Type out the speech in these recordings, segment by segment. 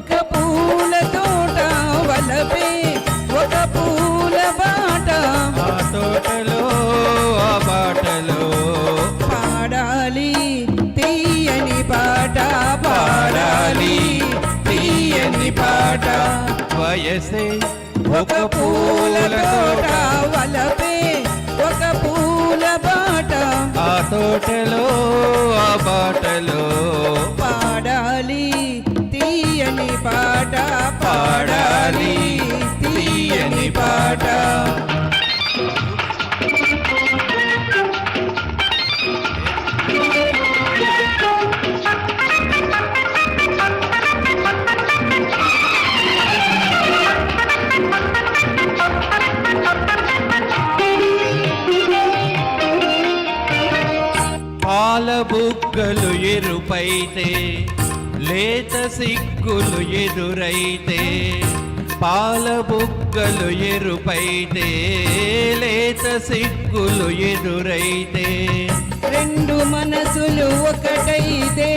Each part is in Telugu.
ఒక పూల తోట వలపే ఒక పూల బాట. ఆ తోటలో ఆ బాటలో పాడాలి తీయని పాట పాడాలి తీయని పాట. వయసే ఒక పూల తోట వలపే ఒక పూల బాట. ఆ తోటలో ఆ బాటలో బుగ్గలు ఎరుపైతే లేత సిగ్గులు ఎదురైతే పాల బుగ్గలు ఎరుపైతే లేత సిగ్గులు ఎదురైతే. రెండు మనసులు ఒకటైతే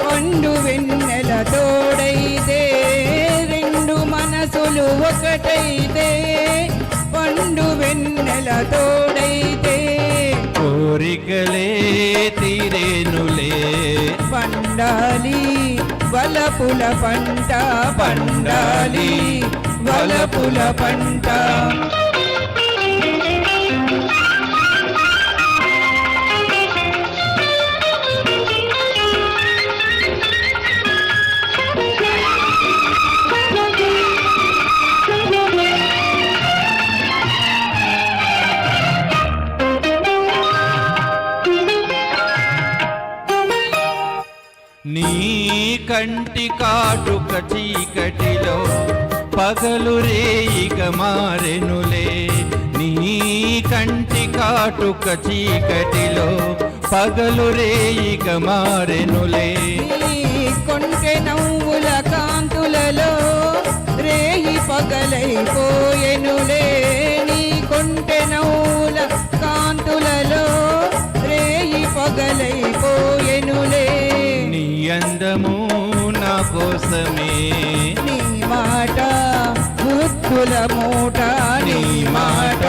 పండు వెన్నెల తోడైతే. రెండు మనసులు ఒకటైతే పండు వెన్నెల తోడైతే వలపుల పంట పండాలి వలపుల పంట. కంటి కాటుక చీకటిలో పగలు రేయిక మారెనులే. నీ కంటి కాటుక చీకటిలో పగలు రేయిక మారెనులే. కొంటె నవ్వుల కాంతులలో రేయి పగలైపోయెనులే. నీ కొంటె నవ్వుల కాంతులలో రేయి పగలైపోయెనులే. నీ అందము కోసమే. నీ మాట ముద్దుల మూట నీ మాట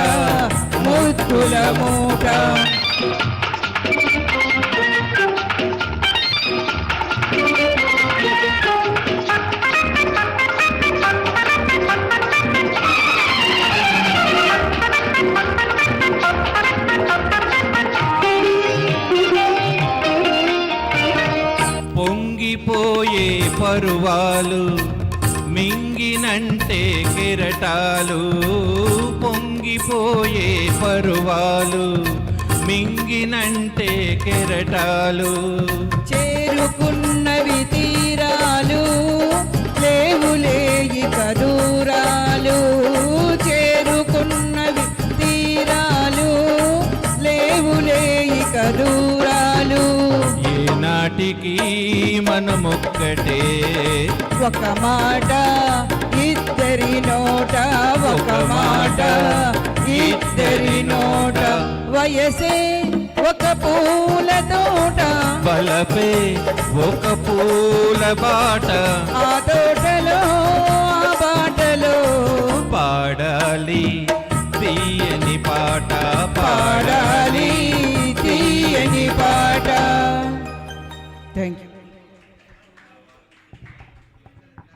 ముద్దుల మూట. పొంగిపోయే పరువాలు మింగినంటే కెరటాలు. పొంగిపోయే పరువాలు మింగినంటే కెరటాలు. చేరుకున్నవి తీరాలు లేవులేయి కదూరాలు. చేరుకున్నవి తీరాలు లేవులేయి కదూ ఏనాటికి మనమొక్కటే. ఒక మాట ఇద్దరి నోట ఒక మాట ఇద్దరి నోట. వయసే ఒక పూల తోట బలపే ఒక పూల బాట. ఆ పాడాలి తీయని పాట థ్యాంక్ యూ